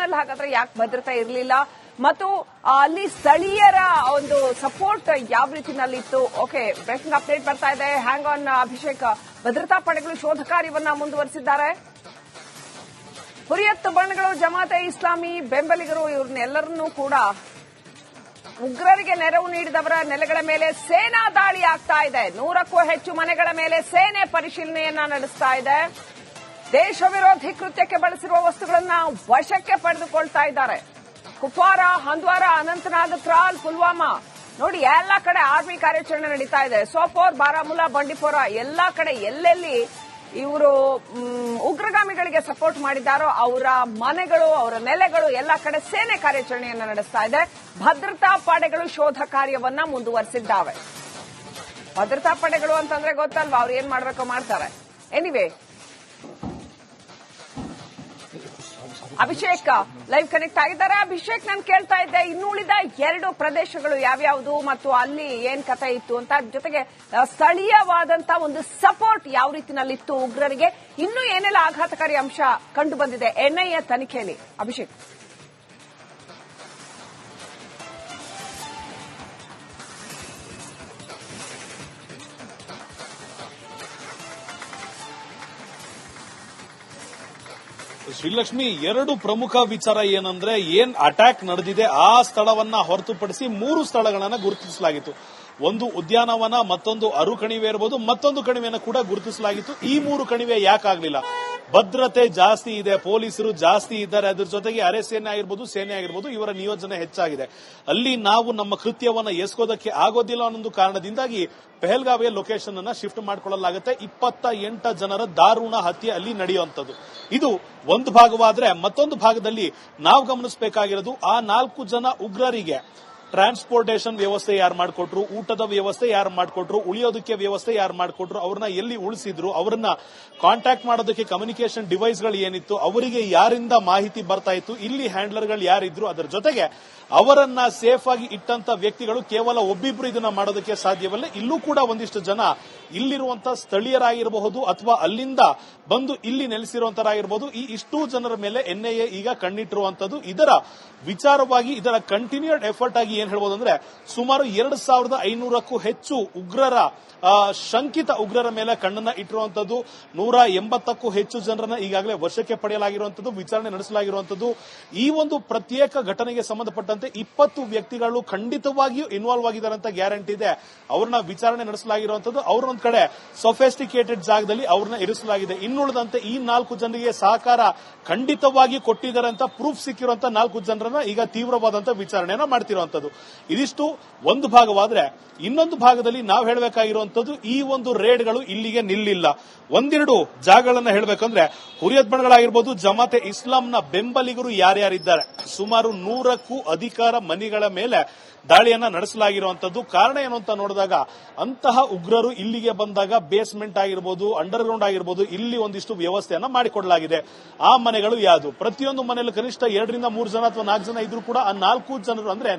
ನಲ್ಲಿ ಹಾಗಾದ್ರೆ ಯಾಕೆ ಭದ್ರತೆ ಇರಲಿಲ್ಲ? ಮತ್ತು ಅಲ್ಲಿ ಸ್ಥಳೀಯರ ಒಂದು ಸಪೋರ್ಟ್ ಯಾವ ರೀತಿನಲ್ಲಿತ್ತು ಓಕೆ ಬ್ರೇಕಿಂಗ್ ಅಪ್ಡೇಟ್ ಬರ್ತಾ ಇದೆ. Hang on Abhishek. ಭದ್ರತಾ ಪಡೆಗಳು ಶೋಧ ಕಾರ್ಯವನ್ನ ಮುಂದುವರೆಸಿದ್ದಾರೆ. ಹುರಿಯತ್ತು ಬಣ್ಣಗಳು, ಜಮಾತೆ, ಇಸ್ಲಾಮಿ, ಬೆಂಬಲಿಗರು, ಇವ್ರನ್ನೆಲ್ಲರನ್ನೂ ಕೂಡ ಉಗ್ರರಿಗೆ ನೆರವು ನೀಡಿದವರ ನೆಲೆಗಳ ಮೇಲೆ ಸೇನಾ ದಾಳಿ ಆಗ್ತಾ ಇದೆ. ನೂರಕ್ಕೂ ಹೆಚ್ಚು ಮನೆಗಳ ಮೇಲೆ ಸೇನೆ ಪರಿಶೀಲನೆಯನ್ನ ನಡೆಸ್ತಾ ಇದೆ. ದೇಶ ವಿರೋಧಿ ಕೃತ್ಯಕ್ಕೆ ಬಳಸಿರುವ ವಸ್ತುಗಳನ್ನ ವಶಕ್ಕೆ ಪಡೆದುಕೊಳ್ತಾ ಇದ್ದಾರೆ. ಕುಪ್ವಾರ, ಹಂದ್ವಾರ, ಅನಂತನಾಗ್, ತ್ರಾಲ್, ಪುಲ್ವಾಮಾ. ನೋಡಿ, ಎಲ್ಲಾ ಕಡೆ ಆರ್ಮಿ ಕಾರ್ಯಾಚರಣೆ ನಡೀತಾ ಇದೆ. ಸೋಪೋರ್, ಬಾರಾಮುಲ್ಲಾ, ಬಂಡಿಪೋರ, ಎಲ್ಲಾ ಕಡೆ ಎಲ್ಲೆಲ್ಲಿ ಇವರು ಉಗ್ರಗಾಮಿಗಳಿಗೆ ಸಪೋರ್ಟ್ ಮಾಡಿದ್ದಾರೋ, ಅವರ ಮನೆಗಳು, ಅವರ ನೆಲೆಗಳು, ಎಲ್ಲ ಕಡೆ ಸೇನೆ ಕಾರ್ಯಾಚರಣೆಯನ್ನು ನಡೆಸ್ತಾ ಇದೆ. ಭದ್ರತಾ ಪಡೆಗಳು ಶೋಧ ಕಾರ್ಯವನ್ನ ಮುಂದುವರೆಸಿದ್ದಾವೆ. ಭದ್ರತಾ ಪಡೆಗಳು ಅಂತಂದ್ರೆ ಗೊತ್ತಲ್ವಾ? ಅವ್ರು ಏನ್ ಮಾಡ್ಬೇಕೋ ಮಾಡ್ತಾರೆ? ಎನಿವೆ ಅಭಿಷೇಕ್ ಲೈವ್ ಕನೆಕ್ಟ್ ಆಗಿದ್ದಾರೆ. ಅಭಿಷೇಕ್, ನಾನು ಕೇಳ್ತಾ ಇದ್ದೆ ಇನ್ನು ಉಳಿದ ಎರಡು ಪ್ರದೇಶಗಳು ಯಾವ್ಯಾವುದು ಮತ್ತು ಅಲ್ಲಿ ಏನ್ ಕಥೆ ಇತ್ತು ಅಂತ. ಜೊತೆಗೆ ಸ್ಥಳೀಯವಾದಂತ ಒಂದು ಸಪೋರ್ಟ್ ಯಾವ ರೀತಿನಲ್ಲಿತ್ತು ಉಗ್ರರಿಗೆ? ಇನ್ನೂ ಏನೆಲ್ಲ ಆಘಾತಕಾರಿ ಅಂಶ ಕಂಡು ಬಂದಿದೆ? ಎನ್ಐಎ ತನಿಖೆಯಲ್ಲಿ. ಅಭಿಷೇಕ್. ಶ್ರೀಲಕ್ಷ್ಮಿ, ಎರಡು ಪ್ರಮುಖ ವಿಚಾರ ಏನಂದ್ರೆ ಏನ್ ಅಟ್ಯಾಕ್ ನಡೆದಿದೆ, ಆ ಸ್ಥಳವನ್ನ ಹೊರತುಪಡಿಸಿ ಮೂರು ಸ್ಥಳಗಳನ್ನ ಗುರುತಿಸಲಾಗಿತ್ತು. ಒಂದು ಉದ್ಯಾನವನ, ಮತ್ತೊಂದು ಅರು ಕಣಿವೆ ಇರಬಹುದು ಮತ್ತೊಂದು ಕಣಿವೆಯನ್ನು ಕೂಡ ಗುರುತಿಸಲಾಗಿತ್ತು. ಈ ಮೂರು ಕಣಿವೆ ಯಾಕಾಗ್ಲಿಲ್ಲ? ಭದ್ರತೆ ಜಾಸ್ತಿ ಇದೆ, ಪೊಲೀಸರು ಜಾಸ್ತಿ ಇದ್ದಾರೆ, ಅದ್ರ ಜೊತೆಗೆ ಅರೆ ಸೇನೆ ಆಗಿರ್ಬೋದು ಸೇನೆ ಆಗಿರ್ಬೋದು, ಇವರ ನಿಯೋಜನೆ ಹೆಚ್ಚಾಗಿದೆ. ಅಲ್ಲಿ ನಾವು ನಮ್ಮ ಕೃತ್ಯವನ್ನು ಎಸ್ಕೋದಕ್ಕೆ ಆಗೋದಿಲ್ಲ ಅನ್ನೊಂದು ಕಾರಣದಿಂದಾಗಿ ಪೆಹಲ್ಗಾವಿಯ ಲೊಕೇಶನ್ ಅನ್ನ ಶಿಫ್ಟ್ ಮಾಡಿಕೊಳ್ಳಲಾಗುತ್ತೆ. ಇಪ್ಪತ್ತ ಎಂಟ ಜನರ ದಾರುಣ ಹತ್ಯೆ ಅಲ್ಲಿ ನಡೆಯುವಂತದ್ದು ಇದು ಒಂದು ಭಾಗವಾದ್ರೆ ಮತ್ತೊಂದು ಭಾಗದಲ್ಲಿ ನಾವು ಗಮನಿಸಬೇಕಾಗಿರೋದು ಆ ನಾಲ್ಕು ಜನ ಉಗ್ರರಿಗೆ ಟ್ರಾನ್ಸ್ಪೋರ್ಟೇಷನ್ ವ್ಯವಸ್ಥೆ ಯಾರು ಮಾಡಿಕೊಟ್ರು, ಊಟದ ವ್ಯವಸ್ಥೆ ಯಾರು ಮಾಡಿಕೊಟ್ರು, ಉಳಿಯೋದಕ್ಕೆ ವ್ಯವಸ್ಥೆ ಯಾರು ಮಾಡಿಕೊಟ್ರು, ಅವ್ರನ್ನ ಎಲ್ಲಿ ಉಳಿಸಿದ್ರು, ಅವ್ರನ್ನ ಕಾಂಟ್ಯಾಕ್ಟ್ ಮಾಡೋದಕ್ಕೆ ಕಮ್ಯುನಿಕೇಶನ್ ಡಿವೈಸ್ಗಳು ಏನಿತ್ತು, ಅವರಿಗೆ ಯಾರಿಂದ ಮಾಹಿತಿ ಬರ್ತಾ ಇತ್ತು, ಇಲ್ಲಿ ಹ್ಯಾಂಡ್ಲರ್ಗಳು ಯಾರಿದ್ರು, ಅದರ ಜೊತೆಗೆ ಅವರನ್ನ ಸೇಫ್ ಆಗಿ ಇಟ್ಟಂತ ವ್ಯಕ್ತಿಗಳು ಕೇವಲ ಒಬ್ಬಿಬ್ರು ಇದನ್ನ ಮಾಡೋದಕ್ಕೆ ಸಾಧ್ಯವಲ್ಲ, ಇಲ್ಲೂ ಕೂಡ ಒಂದಿಷ್ಟು ಜನ ಇಲ್ಲಿರುವಂತಹ ಸ್ಥಳೀಯರಾಗಿರಬಹುದು ಅಥವಾ ಅಲ್ಲಿಂದ ಬಂದು ಇಲ್ಲಿ ನೆಲೆಸಿರುವಂತರಾಗಿರಬಹುದು, ಈ ಇಷ್ಟು ಜನರ ಮೇಲೆ ಎನ್ಐಎ ಈಗ ಕಣ್ಣಿಟ್ಟಿರುವಂತದ್ದು, ಇದರ ವಿಚಾರವಾಗಿ, ಇದರ ಕಂಟಿನ್ಯೂಡ್ ಎಫರ್ಟ್ ಆಗಿ ಏನ್ ಹೇಳ್ಬೋದು ಅಂದ್ರೆ ಸುಮಾರು ಎರಡು ಸಾವಿರದ ಐನೂರಕ್ಕೂ ಹೆಚ್ಚು ಉಗ್ರರ ಶಂಕಿತ ಉಗ್ರರ ಮೇಲೆ ಕಣ್ಣನ್ನ ಇಟ್ಟಿರುವಂತದ್ದು ನೂರ ಎಂಬತ್ತಕ್ಕೂ ಹೆಚ್ಚು ಜನರನ್ನ ಈಗಾಗಲೇ ವಶಕ್ಕೆ ಪಡೆಯಲಾಗಿರುವಂತದ್ದು ವಿಚಾರಣೆ ನಡೆಸಲಾಗಿರುವಂತದ್ದು ಈ ಒಂದು ಪ್ರತ್ಯೇಕ ಘಟನೆಗೆ ಸಂಬಂಧಪಟ್ಟಂತೆ ಇಪ್ಪತ್ತು ವ್ಯಕ್ತಿಗಳು ಖಂಡಿತವಾಗಿಯೂ ಇನ್ವಾಲ್ವ್ ಆಗಿದ್ದಾರೆ ಅಂತ ಗ್ಯಾರಂಟಿ ಇದೆ. ಅವ್ರನ್ನ ವಿಚಾರಣೆ ನಡೆಸಲಾಗಿರುವಂತದ್ದು ಒಂದ್ ಕಡೆ ಸೊಫೆಸ್ಟಿಕೇಟೆಡ್ ಜಾಗದಲ್ಲಿ ಅವ್ರನ್ನ ಇರಿಸಲಾಗಿದೆ. ಇನ್ನುಳಿದಂತೆ ಈ ನಾಲ್ಕು ಜನರಿಗೆ ಸಹಕಾರ ಖಂಡಿತವಾಗಿ ಕೊಟ್ಟಿದ್ದಾರೆ ಅಂತ ಪ್ರೂಫ್ ಸಿಕ್ಕಿರುವಂತ ನಾಲ್ಕು ಜನರನ್ನ ಈಗ ತೀವ್ರವಾದಂತ ವಿಚಾರಣೆಯನ್ನ ಮಾಡ್ತಿರುವಂತದ್ದು ಇದಿಷ್ಟು ಒಂದು ಭಾಗವಾದ್ರೆ ಇನ್ನೊಂದು ಭಾಗದಲ್ಲಿ ನಾವು ಹೇಳಬೇಕಾಗಿರುವಂತದ್ದು ಈ ಒಂದು ರೇಡ್ಗಳು ಇಲ್ಲಿಗೆ ನಿಲ್ಲಿಲ್ಲ. ಒಂದೆರಡು ಜಾಗಗಳನ್ನ ಹೇಳಬೇಕಂದ್ರೆ ಹುರಿಯತ್ ಬಣಗಳಾಗಿರ್ಬೋದು, ಜಮಾತೆ ಇಸ್ಲಾಂನ ಬೆಂಬಲಿಗರು ಯಾರ್ಯಾರಿದ್ದಾರೆ? ಸುಮಾರು ನೂರಕ್ಕೂ ಅಧಿಕಾರ ಮನೆಗಳ ಮೇಲೆ ದಾಳಿಯನ್ನ ನಡೆಸಲಾಗಿರುವಂತದ್ದು. ಕಾರಣ ಏನು ಅಂತ ನೋಡಿದಾಗ ಅಂತಹ ಉಗ್ರರು ಇಲ್ಲಿಗೆ ಬಂದಾಗ ಬೇಸ್ಮೆಂಟ್ ಆಗಿರ್ಬೋದು ಅಂಡರ್ ಗ್ರೌಂಡ್ ಆಗಿರ್ಬೋದು, ಇಲ್ಲಿ ಒಂದಿಷ್ಟು ವ್ಯವಸ್ಥೆಯನ್ನ ಮಾಡಿಕೊಡಲಾಗಿದೆ. ಆ ಮನೆಗಳು ಯಾವುದು? ಪ್ರತಿಯೊಂದು ಮನೆಯಲ್ಲಿ ಕನಿಷ್ಠ ಎರಡರಿಂದ ಮೂರು ಜನ ಅಥವಾ ನಾಲ್ಕು ಜನ ಇದ್ರು ಕೂಡ, ಆ ನಾಲ್ಕು ಜನರು ಅಂದ್ರೆ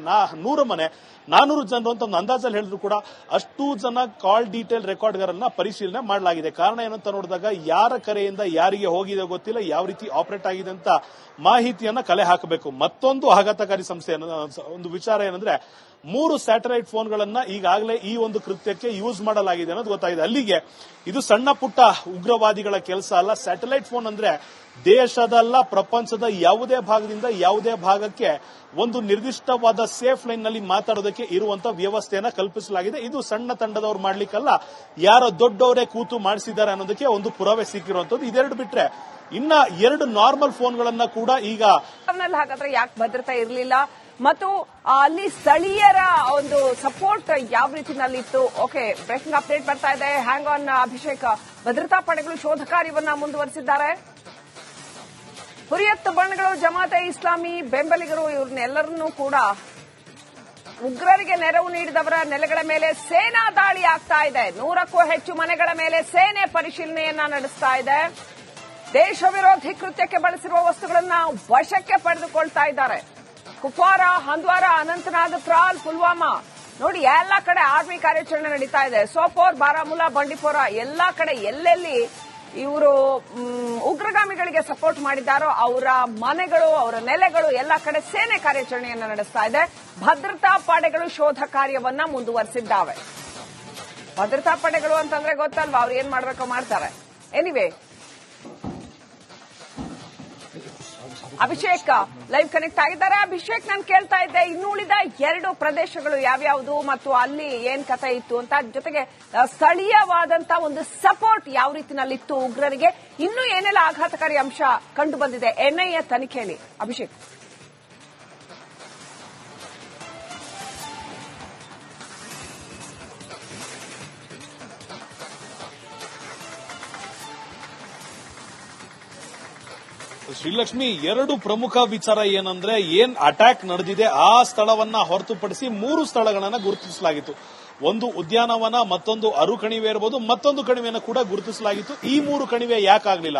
ನೂರು ಮನೆ, ನಾನೂರು ಜನರು ಅಂತ ಒಂದು ಅಂದಾಜಲ್ಲಿ ಹೇಳಿದ್ರು ಕೂಡ ಅಷ್ಟು ಜನ ಕಾಲ್ ಡೀಟೇಲ್ ರೆಕಾರ್ಡ್ಗಳನ್ನ ಪರಿಶೀಲನೆ ಮಾಡಲಾಗಿದೆ. ಕಾರಣ ಏನಂತ ನೋಡಿದಾಗ ಯಾರ ಕರೆಯಿಂದ ಯಾರಿಗೆ ಹೋಗಿದೆ ಗೊತ್ತಿಲ್ಲ, ಯಾವ ರೀತಿ ಆಪರೇಟ್ ಆಗಿದೆ ಅಂತ ಮಾಹಿತಿಯನ್ನ ಕಲೆ ಹಾಕಬೇಕು. ಮತ್ತೊಂದು ಆಘಾತಕಾರಿ ಸಂಸ್ಥೆ ಒಂದು ವಿಚಾರ ಏನಂದ್ರೆ ಮೂರು ಸ್ಯಾಟಲೈಟ್ ಫೋನ್ಗಳನ್ನ ಈಗಾಗಲೇ ಈ ಒಂದು ಕೃತ್ಯಕ್ಕೆ ಯೂಸ್ ಮಾಡಲಾಗಿದೆ ಅನ್ನೋದು ಗೊತ್ತಾಗಿದೆ. ಅಲ್ಲಿಗೆ ಇದು ಸಣ್ಣ ಪುಟ್ಟ ಉಗ್ರವಾದಿಗಳ ಕೆಲಸ ಅಲ್ಲ. ಸ್ಯಾಟಲೈಟ್ ಫೋನ್ ಅಂದ್ರೆ ದೇಶದಲ್ಲ, ಪ್ರಪಂಚದ ಯಾವುದೇ ಭಾಗದಿಂದ ಯಾವುದೇ ಭಾಗಕ್ಕೆ ಒಂದು ನಿರ್ದಿಷ್ಟವಾದ ಸೇಫ್ ಲೈನ್ನಲ್ಲಿ ಮಾತಾಡೋದಕ್ಕೆ ಇರುವಂತಹ ವ್ಯವಸ್ಥೆಯನ್ನ ಕಲ್ಪಿಸಲಾಗಿದೆ. ಇದು ಸಣ್ಣ ತಂಡದವರು ಮಾಡ್ಲಿಕ್ಕಲ್ಲ. ಯಾರೋ ದೊಡ್ಡವರೇ ಕೂತು ಮಾಡಿಸಿದ್ದಾರೆ ಅನ್ನೋದಕ್ಕೆ ಒಂದು ಪುರಾವೆ ಸಿಕ್ಕಿರುವಂತದ್ದು. ಇದೆರಡು ಬಿಟ್ರೆ ಇನ್ನ ಎರಡು ನಾರ್ಮಲ್ ಫೋನ್ಗಳನ್ನ ಕೂಡ ಈಗ ಹಾಗಾದ್ರೆ ಯಾಕೆ ಭದ್ರತೆ ಇರಲಿಲ್ಲ? ಮತ್ತು ಅಲ್ಲಿ ಸ್ಥಳೀಯರ ಒಂದು ಸಪೋರ್ಟ್ ಯಾವ ರೀತಿನಲ್ಲಿತ್ತು ಓಕೆ ಬ್ರೇಕಿಂಗ್ ಅಪ್ಡೇಟ್ ಬರ್ತಾ ಇದೆ. Hang on Abhishek. ಭದ್ರತಾ ಪಡೆಗಳು ಶೋಧ ಕಾರ್ಯವನ್ನ ಮುಂದುವರೆಸಿದ್ದಾರೆ. ಹುರಿಯತ್ ಬಣ್ಣಗಳು, ಜಮಾತೆ, ಇಸ್ಲಾಮಿ, ಬೆಂಬಲಿಗರು, ಇವ್ರನ್ನೆಲ್ಲರನ್ನೂ ಕೂಡ ಉಗ್ರರಿಗೆ ನೆರವು ನೀಡಿದವರ ನೆಲೆಗಳ ಮೇಲೆ ಸೇನಾ ದಾಳಿ ಆಗ್ತಾ ಇದೆ. ನೂರಕ್ಕೂ ಹೆಚ್ಚು ಮನೆಗಳ ಮೇಲೆ ಸೇನೆ ಪರಿಶೀಲನೆಯನ್ನ ನಡೆಸ್ತಾ ಇದೆ. ದೇಶ ವಿರೋಧಿ ಕೃತ್ಯಕ್ಕೆ ಬಳಸಿರುವ ವಸ್ತುಗಳನ್ನ ವಶಕ್ಕೆ ಪಡೆದುಕೊಳ್ತಾ ಇದ್ದಾರೆ. ಕುಪ್ವಾರ, ಹಂದ್ವಾರ, ಅನಂತನಾಗ್, ತ್ರಾಲ್, ಪುಲ್ವಾಮಾ. ನೋಡಿ, ಎಲ್ಲ ಕಡೆ ಆರ್ಮಿ ಕಾರ್ಯಾಚರಣೆ ನಡೀತಾ ಇದೆ. ಸೋಪೋರ್ ಬಾರಾಮುಲಾ ಬಂಡಿಪೋರ, ಎಲ್ಲಾ ಕಡೆ ಎಲ್ಲೆಲ್ಲಿ ಇವರು ಉಗ್ರಗಾಮಿಗಳಿಗೆ ಸಪೋರ್ಟ್ ಮಾಡಿದ್ದಾರೋ, ಅವರ ಮನೆಗಳು, ಅವರ ನೆಲೆಗಳು, ಎಲ್ಲ ಕಡೆ ಸೇನೆ ಕಾರ್ಯಾಚರಣೆಯನ್ನ ನಡೆಸ್ತಾ ಇದೆ. ಭದ್ರತಾ ಪಡೆಗಳು ಶೋಧ ಕಾರ್ಯವನ್ನ ಮುಂದುವರೆಸಿದ್ದಾವೆ. ಭದ್ರತಾ ಪಡೆಗಳು ಅಂತಂದ್ರೆ ಗೊತ್ತಲ್ವಾ? ಅವ್ರು ಏನ್ ಮಾಡ್ಬೇಕೋ ಮಾಡ್ತಾರೆ. ಎನಿವೆ ಅಭಿಷೇಕ್ ಲೈವ್ ಕನೆಕ್ಟ್ ಆಗಿದ್ದಾರೆ. ಅಭಿಷೇಕ್, ನಾನು ಕೇಳ್ತಾ ಇದ್ದೆ ಇನ್ನು ಉಳಿದ ಎರಡು ಪ್ರದೇಶಗಳು ಯಾವ್ಯಾವ್ದು ಮತ್ತು ಅಲ್ಲಿ ಏನ್ ಕಥೆ ಇತ್ತು ಅಂತ. ಜೊತೆಗೆ ಸ್ಥಳೀಯವಾದಂತ ಒಂದು ಸಪೋರ್ಟ್ ಯಾವ ರೀತಿನಲ್ಲಿತ್ತು ಉಗ್ರರಿಗೆ? ಇನ್ನೂ ಏನೆಲ್ಲ ಆಘಾತಕಾರಿ ಅಂಶ ಕಂಡು ಬಂದಿದೆ? ಎನ್ಐಎ ತನಿಖೆಯಲ್ಲಿ. ಅಭಿಷೇಕ್. ಶ್ರೀಲಕ್ಷ್ಮಿ, ಎರಡು ಪ್ರಮುಖ ವಿಚಾರ ಏನಂದ್ರೆ ಏನ್ ಅಟ್ಯಾಕ್ ನಡೆದಿದೆ, ಆ ಸ್ಥಳವನ್ನ ಹೊರತುಪಡಿಸಿ ಮೂರು ಸ್ಥಳಗಳನ್ನ ಗುರುತಿಸಲಾಗಿತ್ತು. ಒಂದು ಉದ್ಯಾನವನ, ಮತ್ತೊಂದು ಅರು ಕಣಿವೆ ಇರಬಹುದು ಮತ್ತೊಂದು ಕಣಿವೆಯನ್ನು ಕೂಡ ಗುರುತಿಸಲಾಗಿತ್ತು. ಈ ಮೂರು ಕಣಿವೆ ಯಾಕಾಗ್ಲಿಲ್ಲ?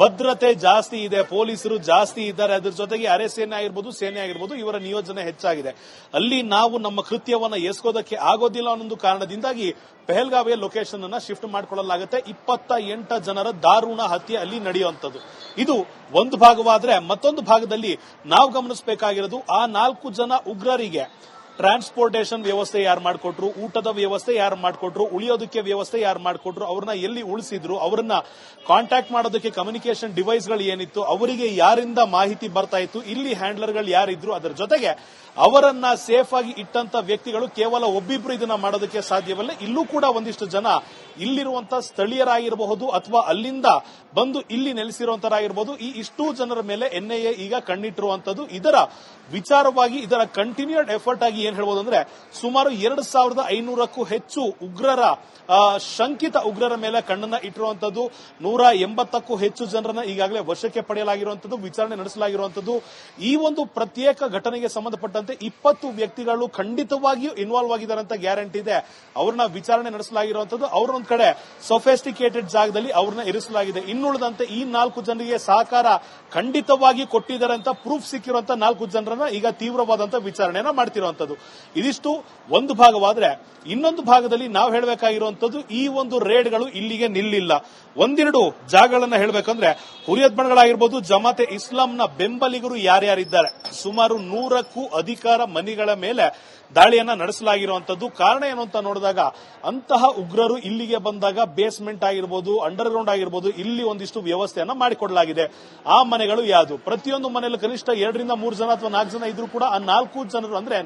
ಭದ್ರತೆ ಜಾಸ್ತಿ ಇದೆ, ಪೊಲೀಸರು ಜಾಸ್ತಿ ಇದ್ದಾರೆ, ಅದ್ರ ಜೊತೆಗೆ ಅರೆ ಸೇನೆ ಆಗಿರ್ಬೋದು ಸೇನೆ ಆಗಿರ್ಬೋದು, ಇವರ ನಿಯೋಜನೆ ಹೆಚ್ಚಾಗಿದೆ. ಅಲ್ಲಿ ನಾವು ನಮ್ಮ ಕೃತ್ಯವನ್ನು ಎಸ್ಕೋದಕ್ಕೆ ಆಗೋದಿಲ್ಲ ಅನ್ನೊಂದು ಕಾರಣದಿಂದಾಗಿ ಪೆಹಲ್ಗಾವಿಯ ಲೊಕೇಶನ್ ಅನ್ನ ಶಿಫ್ಟ್ ಮಾಡಿಕೊಳ್ಳಲಾಗುತ್ತೆ. ಇಪ್ಪತ್ತ ಎಂಟ ಜನರ ದಾರುಣ ಹತ್ಯೆ ಅಲ್ಲಿ ನಡೆಯುವಂತದ್ದು ಇದು ಒಂದು ಭಾಗವಾದ್ರೆ ಮತ್ತೊಂದು ಭಾಗದಲ್ಲಿ ನಾವು ಗಮನಿಸಬೇಕಾಗಿರೋದು ಆ ನಾಲ್ಕು ಜನ ಉಗ್ರರಿಗೆ ಟ್ರಾನ್ಸ್ಪೋರ್ಟೇಷನ್ ವ್ಯವಸ್ಥೆ ಯಾರು ಮಾಡಿಕೊಟ್ರು, ಊಟದ ವ್ಯವಸ್ಥೆ ಯಾರು ಮಾಡಿಕೊಟ್ರು, ಉಳಿಯೋದಕ್ಕೆ ವ್ಯವಸ್ಥೆ ಯಾರು ಮಾಡಿಕೊಟ್ರು, ಅವ್ರನ್ನ ಎಲ್ಲಿ ಉಳಿಸಿದ್ರು, ಅವರನ್ನ ಕಾಂಟ್ಯಾಕ್ಟ್ ಮಾಡೋದಕ್ಕೆ ಕಮ್ಯುನಿಕೇಶನ್ ಡಿವೈಸ್ಗಳು ಏನಿತ್ತು, ಅವರಿಗೆ ಯಾರಿಂದ ಮಾಹಿತಿ ಬರ್ತಾ ಇತ್ತು, ಇಲ್ಲಿ ಹ್ಯಾಂಡ್ಲರ್ಗಳು ಯಾರಿದ್ರು, ಅದರ ಜೊತೆಗೆ ಅವರನ್ನ ಸೇಫ್ ಆಗಿ ಇಟ್ಟಂತ ವ್ಯಕ್ತಿಗಳು ಕೇವಲ ಒಬ್ಬಿಬ್ರು ಇದನ್ನ ಮಾಡೋದಕ್ಕೆ ಸಾಧ್ಯವಲ್ಲ, ಇಲ್ಲೂ ಕೂಡ ಒಂದಿಷ್ಟು ಜನ ಇಲ್ಲಿರುವಂತಹ ಸ್ಥಳೀಯರಾಗಿರಬಹುದು ಅಥವಾ ಅಲ್ಲಿಂದ ಬಂದು ಇಲ್ಲಿ ನೆಲೆಸಿರುವಂತರಾಗಿರಬಹುದು, ಈ ಇಷ್ಟೂ ಜನರ ಮೇಲೆ ಎನ್ಐಎ ಈಗ ಕಣ್ಣಿಟ್ಟಿರುವಂತದ್ದು, ಇದರ ವಿಚಾರವಾಗಿ ಇದರ ಕಂಟಿನ್ಯೂಡ್ ಎಫರ್ಟ್ ಆಗಿ ಏನ್ ಹೇಳ್ಬೋದು ಅಂದ್ರೆ ಸುಮಾರು ಎರಡು ಸಾವಿರದ ಐನೂರಕ್ಕೂ ಹೆಚ್ಚು ಉಗ್ರರ ಶಂಕಿತ ಉಗ್ರರ ಮೇಲೆ ಕಣ್ಣನ್ನ ಇಟ್ಟಿರುವಂತದ್ದು ನೂರ ಎಂಬತ್ತಕ್ಕೂ ಹೆಚ್ಚು ಜನರನ್ನ ಈಗಾಗಲೇ ವಶಕ್ಕೆ ಪಡೆಯಲಾಗಿರುವಂತದ್ದು ವಿಚಾರಣೆ ನಡೆಸಲಾಗಿರುವಂತದ್ದು ಈ ಒಂದು ಪ್ರತ್ಯೇಕ ಘಟನೆಗೆ ಸಂಬಂಧಪಟ್ಟಂತೆ ಇಪ್ಪತ್ತು ವ್ಯಕ್ತಿಗಳು ಖಂಡಿತವಾಗಿಯೂ ಇನ್ವಾಲ್ವ್ ಆಗಿದ್ದಾರೆ ಅಂತ ಗ್ಯಾರಂಟಿ ಇದೆ. ಅವ್ರನ್ನ ವಿಚಾರಣೆ ನಡೆಸಲಾಗಿರುವಂತದ್ದು ಅವ್ರೊಂದ್ ಕಡೆ ಸೊಫೆಸ್ಟಿಕೇಟೆಡ್ ಜಾಗದಲ್ಲಿ ಅವ್ರನ್ನ ಇರಿಸಲಾಗಿದೆ. ಇನ್ನುಳಿದಂತೆ ಈ ನಾಲ್ಕು ಜನರಿಗೆ ಸಹಕಾರ ಖಂಡಿತವಾಗಿ ಕೊಟ್ಟಿದ್ದಾರೆ ಅಂತ ಪ್ರೂಫ್ ಸಿಕ್ಕಿರುವಂತಹ ನಾಲ್ಕು ಜನರನ್ನ ಈಗ ತೀವ್ರವಾದಂತಹ ವಿಚಾರಣೆಯನ್ನ ಮಾಡ್ತಿರುವಂತದ್ದು ಇದಿಷ್ಟು ಒಂದು ಭಾಗವಾದ್ರೆ ಇನ್ನೊಂದು ಭಾಗದಲ್ಲಿ ನಾವು ಹೇಳಬೇಕಾಗಿರುವಂತದ್ದು ಈ ಒಂದು ರೇಡ್ಗಳು ಇಲ್ಲಿಗೆ ನಿಲ್ಲಿಲ್ಲ. ಒಂದೆರಡು ಜಾಗಗಳನ್ನ ಹೇಳಬೇಕಂದ್ರೆ ಹುರಿಯತ್ ಬಣಗಳಾಗಿರ್ಬೋದು, ಜಮಾತೆ ಇಸ್ಲಾಂನ ಬೆಂಬಲಿಗರು ಯಾರ್ಯಾರಿದ್ದಾರೆ? ಸುಮಾರು ನೂರಕ್ಕೂ ಅಧಿಕಾರ ಮನಿಗಳ ಮೇಲೆ ದಾಳಿಯನ್ನ ನಡೆಸಲಾಗಿರುವಂತದ್ದು. ಕಾರಣ ಏನು ಅಂತ ನೋಡಿದಾಗ, ಅಂತಹ ಉಗ್ರರು ಇಲ್ಲಿಗೆ ಬಂದಾಗ ಬೇಸ್ಮೆಂಟ್ ಆಗಿರ್ಬೋದು ಅಂಡರ್ ಗ್ರೌಂಡ್ ಆಗಿರ್ಬೋದು, ಇಲ್ಲಿ ಒಂದಿಷ್ಟು ವ್ಯವಸ್ಥೆಯನ್ನ ಮಾಡಿಕೊಡಲಾಗಿದೆ. ಆ ಮನೆಗಳು ಯಾವುದು? ಪ್ರತಿಯೊಂದು ಮನೆಯಲ್ಲಿ ಕನಿಷ್ಠ ಎರಡರಿಂದ ಮೂರು ಜನ ಅಥವಾ ನಾಲ್ಕು ಜನ ಇದ್ರು ಕೂಡ, ಆ ನಾಲ್ಕು ಜನರು ಅಂದ್ರೆ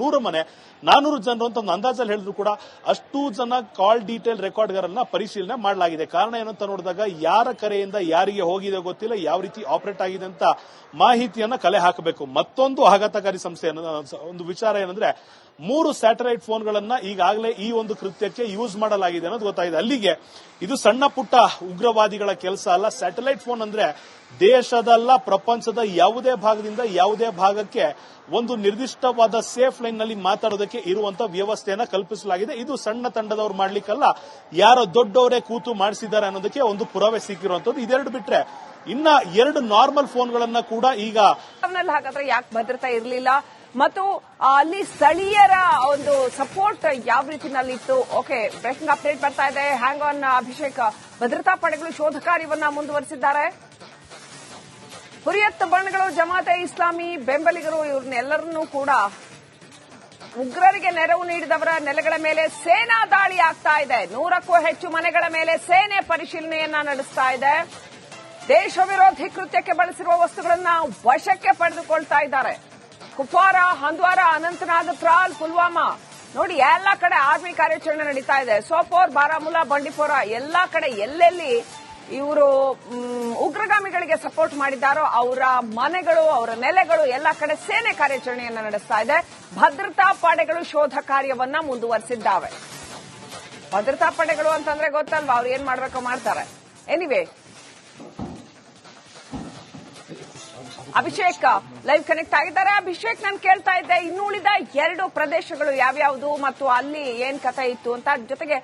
ನೂರು ಮನೆ, ನಾನೂರು ಜನರು ಅಂತ ಒಂದು ಅಂದಾಜಲ್ಲಿ ಹೇಳಿದ್ರು ಕೂಡ, ಅಷ್ಟು ಜನ ಕಾಲ್ ಡೀಟೇಲ್ ರೆಕಾರ್ಡ್ಗಳನ್ನ ಪರಿಶೀಲನೆ ಮಾಡಲಾಗಿದೆ. ಕಾರಣ ಏನು ಅಂತ ನೋಡಿದಾಗ, ಯಾರ ಕರೆಯಿಂದ ಯಾರಿಗೆ ಹೋಗಿದೆ ಗೊತ್ತಿಲ್ಲ, ಯಾವ ರೀತಿ ಆಪರೇಟ್ ಆಗಿದೆ ಅಂತ ಮಾಹಿತಿಯನ್ನ ಕಲೆ ಹಾಕಬೇಕು. ಮತ್ತೊಂದು ಆಘಾತಕಾರಿ ಸಂಸ್ಥೆ ಒಂದು ವಿಚಾರ ಏನಂದ್ರೆ ಮೂರು ಸ್ಯಾಟಲೈಟ್ ಫೋನ್ಗಳನ್ನ ಈಗಾಗಲೇ ಈ ಒಂದು ಕೃತ್ಯಕ್ಕೆ ಯೂಸ್ ಮಾಡಲಾಗಿದೆ ಅನ್ನೋದು ಗೊತ್ತಾಗಿದೆ. ಅಲ್ಲಿಗೆ ಇದು ಸಣ್ಣ ಪುಟ್ಟ ಉಗ್ರವಾದಿಗಳ ಕೆಲಸ ಅಲ್ಲ. ಸ್ಯಾಟಲೈಟ್ ಫೋನ್ ಅಂದ್ರೆ ದೇಶದಲ್ಲ, ಪ್ರಪಂಚದ ಯಾವುದೇ ಭಾಗದಿಂದ ಯಾವುದೇ ಭಾಗಕ್ಕೆ ಒಂದು ನಿರ್ದಿಷ್ಟವಾದ ಸೇಫ್ ಲೈನ್ನಲ್ಲಿ ಮಾತಾಡೋದಕ್ಕೆ ಇರುವಂತಹ ವ್ಯವಸ್ಥೆಯನ್ನ ಕಲ್ಪಿಸಲಾಗಿದೆ. ಇದು ಸಣ್ಣ ತಂಡದವ್ರು ಮಾಡ್ಲಿಕ್ಕಲ್ಲ. ಯಾರೋ ದೊಡ್ಡವರೇ ಕೂತು ಮಾಡಿಸಿದ್ದಾರೆ ಅನ್ನೋದಕ್ಕೆ ಒಂದು ಪುರಾವೆ ಸಿಕ್ಕಿರುವಂತದ್ದು ಇದೆರಡು ಬಿಟ್ರೆ ಇನ್ನ ಎರಡು ನಾರ್ಮಲ್ ಫೋನ್ಗಳನ್ನ ಕೂಡ ಈಗ ಹಾಗಾದ್ರೆ ಯಾಕೆ ಭದ್ರತಾ ಇರಲಿಲ್ಲ? ಮತ್ತು ಅಲ್ಲಿ ಸ್ಥಳೀಯರ ಒಂದು ಸಪೋರ್ಟ್ ಯಾವ ರೀತಿನಲ್ಲಿತ್ತು ಓಕೆ ಬ್ರೇಕಿಂಗ್ ಅಪ್ಡೇಟ್ ಬರ್ತಾ ಇದೆ. Hang on Abhishek. ಭದ್ರತಾ ಪಡೆಗಳು ಶೋಧ ಕಾರ್ಯವನ್ನ ಮುಂದುವರೆಸಿದ್ದಾರೆ. ಹುರಿಯತ್ ಬಣ್ಗಳು ಜಮಾತೆ, ಇಸ್ಲಾಮಿ, ಬೆಂಬಲಿಗರು, ಇವ್ರನ್ನೆಲ್ಲರನ್ನೂ ಕೂಡ ಉಗ್ರರಿಗೆ ನೆರವು ನೀಡಿದವರ ನೆಲೆಗಳ ಮೇಲೆ ಸೇನಾ ದಾಳಿ ಆಗ್ತಾ ಇದೆ. ನೂರಕ್ಕೂ ಹೆಚ್ಚು ಮನೆಗಳ ಮೇಲೆ ಸೇನೆ ಪರಿಶೀಲನೆಯನ್ನ ನಡೆಸ್ತಾ ಇದೆ. ದೇಶ ವಿರೋಧಿ ಕೃತ್ಯಕ್ಕೆ ಬಳಸಿರುವ ವಸ್ತುಗಳನ್ನ ವಶಕ್ಕೆ ಪಡೆದುಕೊಳ್ತಾ ಇದ್ದಾರೆ. ಕುಪ್ವಾರ, ಹಂದ್ವಾರ, ಅನಂತನಾಗ್, ತ್ರಾಲ್, ಪುಲ್ವಾಮಾ. ನೋಡಿ, ಎಲ್ಲ ಕಡೆ ಆರ್ಮಿ ಕಾರ್ಯಾಚರಣೆ ನಡೀತಾ ಇದೆ. ಸೋಪೋರ್, ಬಾರಾಮುಲ್ಲಾ, ಬಂಡಿಪೋರ, ಎಲ್ಲಾ ಕಡೆ ಎಲ್ಲೆಲ್ಲಿ ಇವರು ಉಗ್ರಗಾಮಿಗಳಿಗೆ ಸಪೋರ್ಟ್ ಮಾಡಿದ್ದಾರೋ, ಅವರ ಮನೆಗಳು, ಅವರ ನೆಲೆಗಳು, ಎಲ್ಲ ಕಡೆ ಸೇನೆ ಕಾರ್ಯಾಚರಣೆಯನ್ನ ನಡೆಸ್ತಾ ಇದೆ. ಭದ್ರತಾ ಪಡೆಗಳು ಶೋಧ ಕಾರ್ಯವನ್ನ ಮುಂದುವರೆಸಿದ್ದಾವೆ. ಭದ್ರತಾ ಪಡೆಗಳು ಅಂತಂದ್ರೆ ಗೊತ್ತಲ್ವಾ? ಅವ್ರು ಏನ್ ಮಾಡ್ಬೇಕೋ ಮಾಡ್ತಾರೆ. ಎನಿವೆ ಅಭಿಷೇಕ್ ಲೈವ್ ಕನೆಕ್ಟ್ ಆಗಿದ್ದಾರೆ. ಅಭಿಷೇಕ್, ನಾನು ಕೇಳ್ತಾ ಇದ್ದೆ ಇನ್ನು ಉಳಿದ ಎರಡು ಪ್ರದೇಶಗಳು ಯಾವ್ಯಾವ್ದು ಮತ್ತು ಅಲ್ಲಿ ಏನ್ ಕಥೆ ಇತ್ತು ಅಂತ. ಜೊತೆಗೆ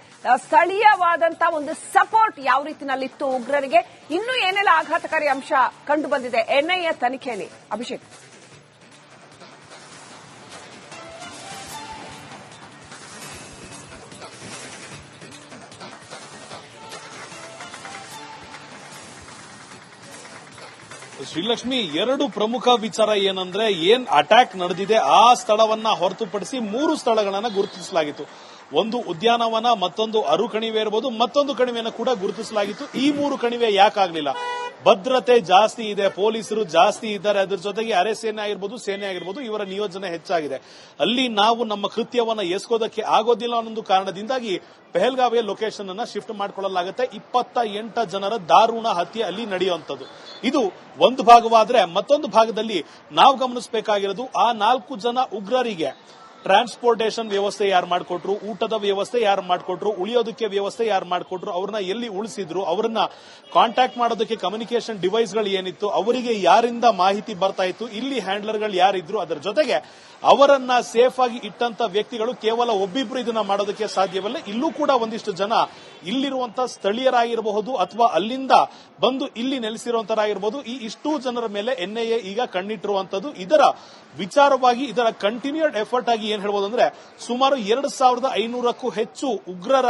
ಸ್ಥಳೀಯವಾದಂತ ಒಂದು ಸಪೋರ್ಟ್ ಯಾವ ರೀತಿನಲ್ಲಿತ್ತು ಉಗ್ರರಿಗೆ? ಇನ್ನೂ ಏನೆಲ್ಲ ಆಘಾತಕಾರಿ ಅಂಶ ಕಂಡು ಬಂದಿದೆ? ಎನ್ಐಎ ತನಿಖೆಯಲ್ಲಿ. ಅಭಿಷೇಕ್. ಶ್ರೀಲಕ್ಷ್ಮಿ, ಎರಡು ಪ್ರಮುಖ ವಿಚಾರ ಏನಂದ್ರೆ ಏನ್ ಅಟ್ಯಾಕ್ ನಡೆದಿದೆ, ಆ ಸ್ಥಳವನ್ನ ಹೊರತುಪಡಿಸಿ ಮೂರು ಸ್ಥಳಗಳನ್ನ ಗುರುತಿಸಲಾಗಿತ್ತು. ಒಂದು ಉದ್ಯಾನವನ, ಮತ್ತೊಂದು ಅರು ಕಣಿವೆ ಇರಬಹುದು ಮತ್ತೊಂದು ಕಣಿವೆಯನ್ನು ಕೂಡ ಗುರುತಿಸಲಾಗಿತ್ತು. ಈ ಮೂರು ಕಣಿವೆ ಯಾಕಾಗ್ಲಿಲ್ಲ? ಭದ್ರತೆ ಜಾಸ್ತಿ ಇದೆ, ಪೊಲೀಸರು ಜಾಸ್ತಿ ಇದ್ದಾರೆ, ಅದ್ರ ಜೊತೆಗೆ ಅರೆ ಸೇನೆ ಆಗಿರ್ಬೋದು ಸೇನೆ ಆಗಿರ್ಬೋದು, ಇವರ ನಿಯೋಜನೆ ಹೆಚ್ಚಾಗಿದೆ. ಅಲ್ಲಿ ನಾವು ನಮ್ಮ ಕೃತ್ಯವನ್ನ ಎಸ್ಕೋದಕ್ಕೆ ಆಗೋದಿಲ್ಲ ಅನ್ನೊಂದು ಕಾರಣದಿಂದಾಗಿ ಪೆಹಲ್ಗಾವಿಯ ಲೊಕೇಶನ್ ಅನ್ನ ಶಿಫ್ಟ್ ಮಾಡಿಕೊಳ್ಳಲಾಗುತ್ತೆ. ಇಪ್ಪತ್ತ ಎಂಟ ಜನರ ದಾರುಣ ಹತ್ಯೆ ಅಲ್ಲಿ ನಡೆಯುವಂಥದ್ದು. ಇದು ಒಂದು ಭಾಗವಾದ್ರೆ ಮತ್ತೊಂದು ಭಾಗದಲ್ಲಿ ನಾವು ಗಮನಿಸಬೇಕಾಗಿರೋದು ಆ ನಾಲ್ಕು ಜನ ಉಗ್ರರಿಗೆ ಟ್ರಾನ್ಸ್ಪೋರ್ಟೇಷನ್ ವ್ಯವಸ್ಥೆ ಯಾರು ಮಾಡಿಕೊಟ್ರು, ಊಟದ ವ್ಯವಸ್ಥೆ ಯಾರು ಮಾಡಿಕೊಟ್ರು, ಉಳಿಯೋದಕ್ಕೆ ವ್ಯವಸ್ಥೆ ಯಾರು ಮಾಡಿಕೊಟ್ರು, ಅವ್ರನ್ನ ಎಲ್ಲಿ ಉಳಿಸಿದ್ರು, ಅವ್ರನ್ನ ಕಾಂಟ್ಯಾಕ್ಟ್ ಮಾಡೋದಕ್ಕೆ ಕಮ್ಯುನಿಕೇಶನ್ ಡಿವೈಸ್ಗಳು ಏನಿತ್ತು, ಅವರಿಗೆ ಯಾರಿಂದ ಮಾಹಿತಿ ಬರ್ತಾ ಇತ್ತು, ಇಲ್ಲಿ ಹ್ಯಾಂಡ್ಲರ್ಗಳು ಯಾರಿದ್ರು, ಅದರ ಜೊತೆಗೆ ಅವರನ್ನ ಸೇಫ್ ಆಗಿ ಇಟ್ಟಂತ ವ್ಯಕ್ತಿಗಳು ಕೇವಲ ಒಬ್ಬಿಬ್ರು ಇದನ್ನ ಮಾಡೋದಕ್ಕೆ ಸಾಧ್ಯವಿಲ್ಲ, ಇಲ್ಲೂ ಕೂಡ ಒಂದಿಷ್ಟು ಜನ ಇಲ್ಲಿರುವಂತಹ ಸ್ಥಳೀಯರಾಗಿರಬಹುದು ಅಥವಾ ಅಲ್ಲಿಂದ ಬಂದು ಇಲ್ಲಿ ನೆಲೆಸಿರುವಂತರಾಗಿರಬಹುದು, ಈ ಇಷ್ಟು ಜನರ ಮೇಲೆ ಎನ್ಐಎ ಈಗ ಕಣ್ಣಿಟ್ಟಿರುವಂತದ್ದು. ಇದರ ವಿಚಾರವಾಗಿ ಇದರ ಕಂಟಿನ್ಯೂಡ್ ಎಫರ್ಟ್ ಆಗಿ ಏನ್ ಹೇಳ್ಬೋದು ಅಂದ್ರೆ ಸುಮಾರು ಎರಡು ಸಾವಿರದ ಐನೂರಕ್ಕೂ ಹೆಚ್ಚು ಉಗ್ರರ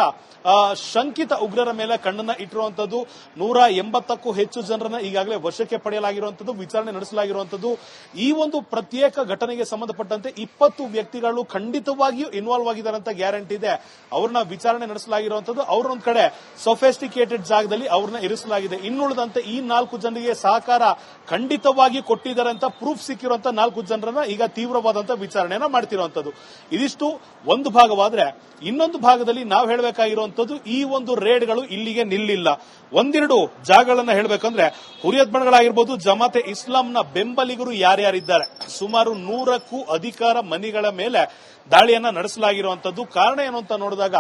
ಶಂಕಿತ ಉಗ್ರರ ಮೇಲೆ ಕಣ್ಣನ್ನ ಇಟ್ಟಿರುವಂತದ್ದು ನೂರ ಎಂಬತ್ತಕ್ಕೂ ಹೆಚ್ಚು ಜನರನ್ನ ಈಗಾಗಲೇ ವಶಕ್ಕೆ ಪಡೆಯಲಾಗಿರುವಂತದ್ದು ವಿಚಾರಣೆ ನಡೆಸಲಾಗಿರುವಂತದ್ದು ಈ ಒಂದು ಪ್ರತ್ಯೇಕ ಘಟನೆಗೆ ಸಂಬಂಧಪಟ್ಟಂತೆ ಇಪ್ಪತ್ತು ವ್ಯಕ್ತಿಗಳು ಖಂಡಿತವಾಗಿಯೂ ಇನ್ವಾಲ್ವ್ ಆಗಿದ್ದಾರೆ ಅಂತ ಗ್ಯಾರಂಟಿ ಇದೆ. ಅವ್ರನ್ನ ವಿಚಾರಣೆ ನಡೆಸಲಾಗಿರುವಂತದ್ದು ಅವ್ರೊಂದ್ ಕಡೆ ಸೊಫೆಸ್ಟಿಕೇಟೆಡ್ ಜಾಗದಲ್ಲಿ ಅವ್ರನ್ನ ಇರಿಸಲಾಗಿದೆ. ಇನ್ನುಳಿದಂತೆ ಈ ನಾಲ್ಕು ಜನರಿಗೆ ಸಹಕಾರ ಖಂಡಿತವಾಗಿ ಕೊಟ್ಟಿದ್ದಾರೆ ಅಂತ ಪ್ರೂಫ್ ಸಿಕ್ಕಿರುವಂತ ನಾಲ್ಕು ಜನರನ್ನ ಈಗ ತೀವ್ರವಾದಂತ ವಿಚಾರಣೆಯನ್ನ ಮಾಡ್ತಿರುವಂತದ್ದು ಇದಿಷ್ಟು ಒಂದು ಭಾಗವಾದ್ರೆ ಇನ್ನೊಂದು ಭಾಗದಲ್ಲಿ ನಾವು ಹೇಳಬೇಕಾಗಿರುವಂತದ್ದು ಈ ಒಂದು ರೇಡ್ಗಳು ಇಲ್ಲಿಗೆ ನಿಲ್ಲಿಲ್ಲ. ಒಂದೆರಡು ಜಾಗಗಳನ್ನ ಹೇಳಬೇಕಂದ್ರೆ ಹುರಿಯತ್ ಬಣಗಳಾಗಿರ್ಬೋದು, ಜಮಾತೆ ಇಸ್ಲಾಂನ ಬೆಂಬಲಿಗರು ಯಾರ್ಯಾರಿದ್ದಾರೆ? ಸುಮಾರು ನೂರಕ್ಕೂ ಅಧಿಕಾರ ಮನೆಗಳ ಮೇಲೆ ದಾಳಿಯನ್ನ ನಡೆಸಲಾಗಿರುವಂತದ್ದು. ಕಾರಣ ಏನು ಅಂತ ನೋಡಿದಾಗ,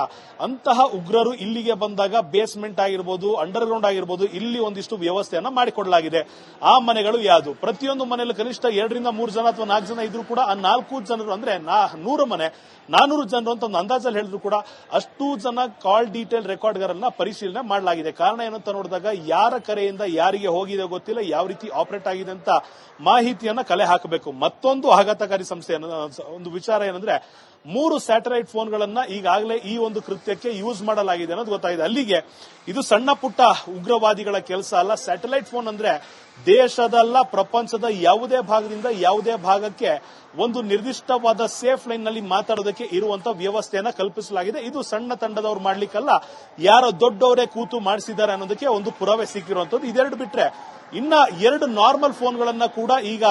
ಅಂತಹ ಉಗ್ರರು ಇಲ್ಲಿಗೆ ಬಂದಾಗ ಬೇಸ್ಮೆಂಟ್ ಆಗಿರ್ಬೋದು ಅಂಡರ್ ಗ್ರೌಂಡ್ ಆಗಿರ್ಬೋದು, ಇಲ್ಲಿ ಒಂದಿಷ್ಟು ವ್ಯವಸ್ಥೆಯನ್ನ ಮಾಡಿಕೊಡಲಾಗಿದೆ. ಆ ಮನೆಗಳು ಯಾವುದು? ಪ್ರತಿಯೊಂದು ಮನೆಯಲ್ಲಿ ಕನಿಷ್ಠ ಎರಡರಿಂದ ಮೂರು ಜನ ಅಥವಾ ನಾಲ್ಕು ಜನ ಇದ್ರು ಕೂಡ, ಆ ನಾಲ್ಕು ಜನರು ಅಂದ್ರೆ ನೂರು ಮನೆ, ನಾನೂರು ಜನರು ಅಂತ ಒಂದು ಅಂದಾಜಲ್ಲಿ ಹೇಳಿದ್ರು ಕೂಡ, ಅಷ್ಟು ಜನ ಕಾಲ್ ಡೀಟೇಲ್ ರೆಕಾರ್ಡ್ಗಳನ್ನ ಪರಿಶೀಲನೆ ಮಾಡಲಾಗಿದೆ. ಕಾರಣ ಏನು ಅಂತ ನೋಡಿದಾಗ, ಯಾರ ಕರೆಯಿಂದ ಯಾರಿಗೆ ಹೋಗಿದೆ ಗೊತ್ತಿಲ್ಲ, ಯಾವ ರೀತಿ ಆಪರೇಟ್ ಆಗಿದೆ ಅಂತ ಮಾಹಿತಿಯನ್ನ ಕಲೆ ಹಾಕಬೇಕು. ಮತ್ತೊಂದು ಆಘಾತಕಾರಿ ಸಂಸ್ಥೆ ಒಂದು ವಿಚಾರ ಏನಂದ್ರೆ ಮೂರು ಸ್ಯಾಟಲೈಟ್ ಫೋನ್ಗಳನ್ನ ಈಗಾಗಲೇ ಈ ಒಂದು ಕೃತ್ಯಕ್ಕೆ ಯೂಸ್ ಮಾಡಲಾಗಿದೆ ಅನ್ನೋದು ಗೊತ್ತಾಗಿದೆ. ಅಲ್ಲಿಗೆ ಇದು ಸಣ್ಣ ಪುಟ್ಟ ಉಗ್ರವಾದಿಗಳ ಕೆಲಸ ಅಲ್ಲ. ಸ್ಯಾಟಲೈಟ್ ಫೋನ್ ಅಂದ್ರೆ ದೇಶದಲ್ಲ, ಪ್ರಪಂಚದ ಯಾವುದೇ ಭಾಗದಿಂದ ಯಾವುದೇ ಭಾಗಕ್ಕೆ ಒಂದು ನಿರ್ದಿಷ್ಟವಾದ ಸೇಫ್ ಲೈನ್ನಲ್ಲಿ ಮಾತಾಡೋದಕ್ಕೆ ಇರುವಂತಹ ವ್ಯವಸ್ಥೆಯನ್ನ ಕಲ್ಪಿಸಲಾಗಿದೆ. ಇದು ಸಣ್ಣ ತಂಡದವ್ರು ಮಾಡ್ಲಿಕ್ಕಲ್ಲ. ಯಾರೋ ದೊಡ್ಡವರೇ ಕೂತು ಮಾಡಿಸಿದ್ದಾರೆ ಅನ್ನೋದಕ್ಕೆ ಒಂದು ಪುರಾವೆ ಸಿಕ್ಕಿರುವಂತದ್ದು ಇದೆರಡು ಬಿಟ್ರೆ ಇನ್ನ ಎರಡು ನಾರ್ಮಲ್ ಫೋನ್ಗಳನ್ನ ಕೂಡ ಈಗ